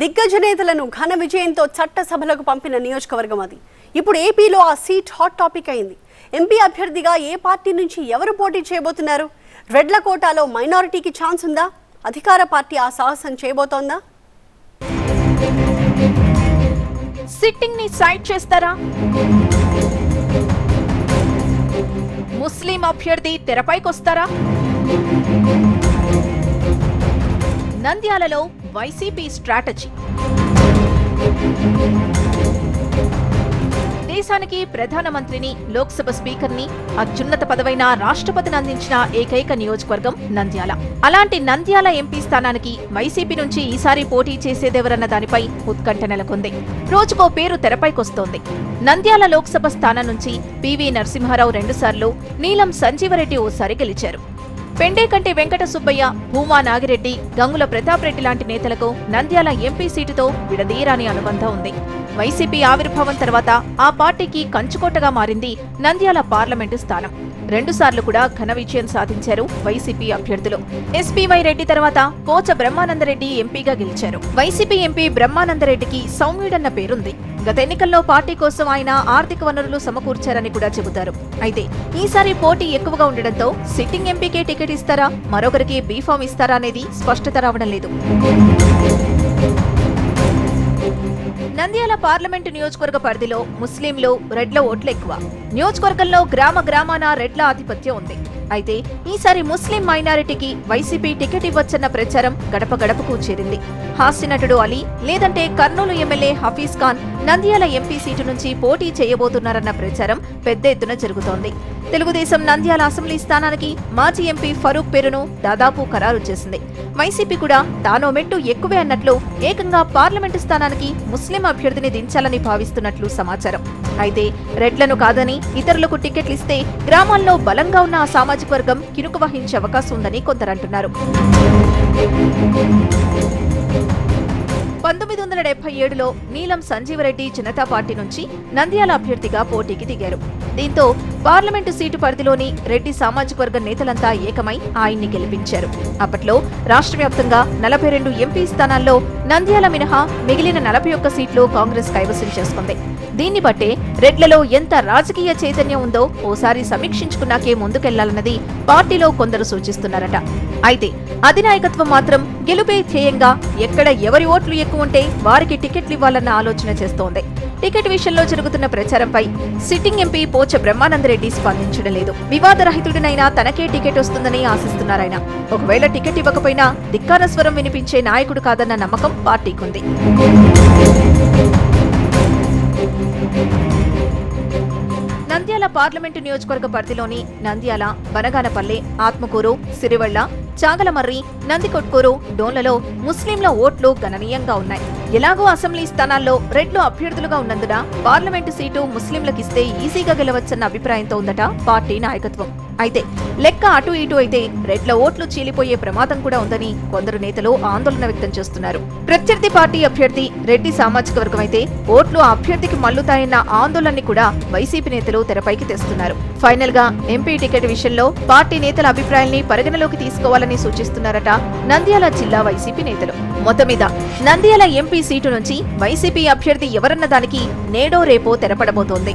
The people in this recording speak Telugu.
దిగ్గజ నేతలను ఘన విజయంతో చట్టసభలకు పంపిన నియోజకవర్గం అది. ఇప్పుడు ఏపీలో ఆ సీట్ హాట్ టాపిక్ అయింది. ఎంపీ అభ్యర్థిగా ఏ పార్టీ నుంచి ఎవరు పోటీ చేయబోతున్నారు? రెడ్ల కోటాలో మైనారిటీకి ఛాన్స్ ఉందా? అధికార పార్టీ ఆ సాహసం చేయబోతోందా? సిట్టింగ్ని సైడ్ చేస్తారా? ముస్లిం అభ్యర్థి తెరపైకొస్తారా? నంద్యాలలో వైసీపీ స్ట్రాటజీ. దేశానికి ప్రధానమంత్రిని లోక్సభ స్పీకర్ని అత్యున్నత పదవైన రాష్ట్రపతిని అందించిన ఏకైక నియోజకవర్గం నంద్యాల. అలాంటి నంద్యాల ఎంపీ స్థానానికి వైసీపీ నుంచి ఈసారి పోటీ చేసేదెవరన్న దానిపై ఉత్కంఠ నెలకొంది. రోజుకో పేరు తెరపైకొస్తోంది. నంద్యాల లోక్సభ స్థానం నుంచి పివి నరసింహారావు రెండుసార్లు నీలం సంజీవరెడ్డి ఓసారి గెలిచారు. పెండేకంటి వెంకట సుబ్బయ్య భూమా నాగిరెడ్డి గంగుల ప్రతాప్ రెడ్డి లాంటి నేతలకు నంద్యాల ఎంపీ సీటుతో విడదీరాని అనుబంధం ఉంది. వైసీపీ ఆవిర్భావం తర్వాత ఆ పార్టీకి కంచుకోటగా మారింది నంద్యాల పార్లమెంటు స్థానం. రెండుసార్లు కూడా ఘన విజయం సాధించారు వైసీపీ అభ్యర్థులు. ఎస్పీవై రెడ్డి తర్వాత కోచ బ్రహ్మానందరెడ్డి ఎంపీగా గెలిచారు. వైసీపీ ఎంపీ బ్రహ్మానందరెడ్డికి సౌమ్యుడన్న పేరుంది. గత ఎన్నికల్లో పార్టీ కోసం ఆయన ఆర్థిక వనరులు సమకూర్చారని కూడా చెబుతారు. అయితే ఈసారి పోటీ ఎక్కువగా ఉండడంతో సిట్టింగ్ ఎంపీకే టికెట్ ఇస్తారా? మరొకరికి బీఫామ్ ఇస్తారా అనేది స్పష్టత రావడం లేదు. నంద్యాల పార్లమెంటు నియోజకవర్గ పరిధిలో ముస్లింలు రెడ్ల ఓట్లు ఎక్కువ. నియోజకవర్గంలో గ్రామ గ్రామాన రెడ్ల ఆధిపత్యం ఉంది. అయితే ఈసారి ముస్లిం మైనారిటీకి వైసీపీ టికెట్ ఇవ్వచ్చన్న ప్రచారం గడప గడపకు చేరింది. హాస్యనటుడు అలీ లేదంటే Kurnool MLA Hafeez Khan Nandyal MP seat నుంచి పోటీ చేయబోతున్నారన్న ప్రచారం పెద్ద ఎత్తున జరుగుతోంది. తెలుగుదేశం నంద్యాల అసెంబ్లీ స్థానానికి మాజీ ఎంపీ ఫరూక్ పేరును దాదాపు ఖరారు చేసింది. వైసీపీ కూడా తానో మెట్టు ఎక్కువే అన్నట్లు ఏకంగా పార్లమెంటు స్థానానికి ముస్లిం అభ్యర్థిని దించాలని భావిస్తున్నట్లు సమాచారం. అయితే రెడ్లను కాదని ఇతరులకు టికెట్లు ఇస్తే గ్రామాల్లో బలంగా ఉన్న ఆ సామాజిక వర్గం కినుకు వహించే అవకాశం ఉందని కొందరంటున్నారు పంతొమ్మిది వందల డెబ్బై ఏడులో నీలం సంజీవరెడ్డి జనతా పార్టీ నుంచి నంద్యాల అభ్యర్థిగా పోటీకి దిగారు. దీంతో పార్లమెంటు సీటు పరిధిలోని రెడ్డి సామాజిక వర్గ నేతలంతా ఏకమై ఆయన్ని గెలిపించారు. అప్పట్లో రాష్ట్ర వ్యాప్తంగా నలభై రెండు ఎంపీ స్థానాల్లో నంద్యాల మినహా మిగిలిన నలభై ఒక్క సీట్లు కాంగ్రెస్ కైవసం చేసుకుంది. దీన్ని బట్టే రెడ్లలో ఎంత రాజకీయ చైతన్యం ఉందో ఓసారి సమీక్షించుకున్నాకే ముందుకెళ్ళాలన్నది పార్టీలో కొందరు సూచిస్తున్నారట. అయితే అధినాయకత్వం మాత్రం గెలుపే ధ్యేయంగా ఎక్కడ ఎవరి ఓట్లు ఎక్కువ ఉంటే వారికి టికెట్లు ఇవ్వాలన్న ఆలోచన చేస్తోంది. టికెట్ విషయంలో జరుగుతున్న ప్రచారంపై సిట్టింగ్ ఎంపీ పోచ బ్రహ్మానందరెడ్డి స్పందించడం లేదు. వివాదరహితుడినైనా తనకే టికెట్ వస్తుందని ఆశిస్తున్నారాయన ఒకవేళ టికెట్ ఇవ్వకపోయినా ధిక్కార స్వరం వినిపించే నాయకుడు కాదన్న నమ్మకం పార్టీకుంది. నంద్యాల పార్లమెంటు నియోజకవర్గ పరిధిలోని నంద్యాల బనగానపల్లె ఆత్మకూరు సిరివళ్ళ చాగలమర్రి నందికొట్కూరు డోన్లలో ముస్లింల ఓట్లు గణనీయంగా ఉన్నాయి. ఎలాగో అసెంబ్లీ స్థానాల్లో రెడ్లు అభ్యర్థులుగా ఉన్నందున పార్లమెంటు సీటు ముస్లింలకిస్తే ఈజీగా గెలవచ్చన్న అభిప్రాయంతో ఉందట పార్టీ నాయకత్వం. అయితే లెక్క అటు ఇటు అయితే రెడ్ల ఓట్లు చీలిపోయే ప్రమాదం కూడా ఉందని కొందరు నేతలు ఆందోళన వ్యక్తం చేస్తున్నారు. ప్రత్యర్థి పార్టీ అభ్యర్థి రెడ్డి సామాజిక వర్గం అయితే ఓట్లు అభ్యర్థికి మల్లుతాయన్న ఆందోళనని కూడా వైసీపీ నేతలు తెరపైకి తెస్తున్నారు. ఫైనల్గా ఎంపీ టికెట్ విషయంలో పార్టీ నేతల అభిప్రాయాల్ని పరిగణలోకి తీసుకోవాలని సూచిస్తున్నారట? నంద్యాల జిల్లా వైసీపీ నేతలు. మొత్తం మీద నంద్యాల ఎంపీ సీటు నుంచి వైసీపీ అభ్యర్థి ఎవరన్న దానికి నేడో రేపో తెరపడబోతోంది.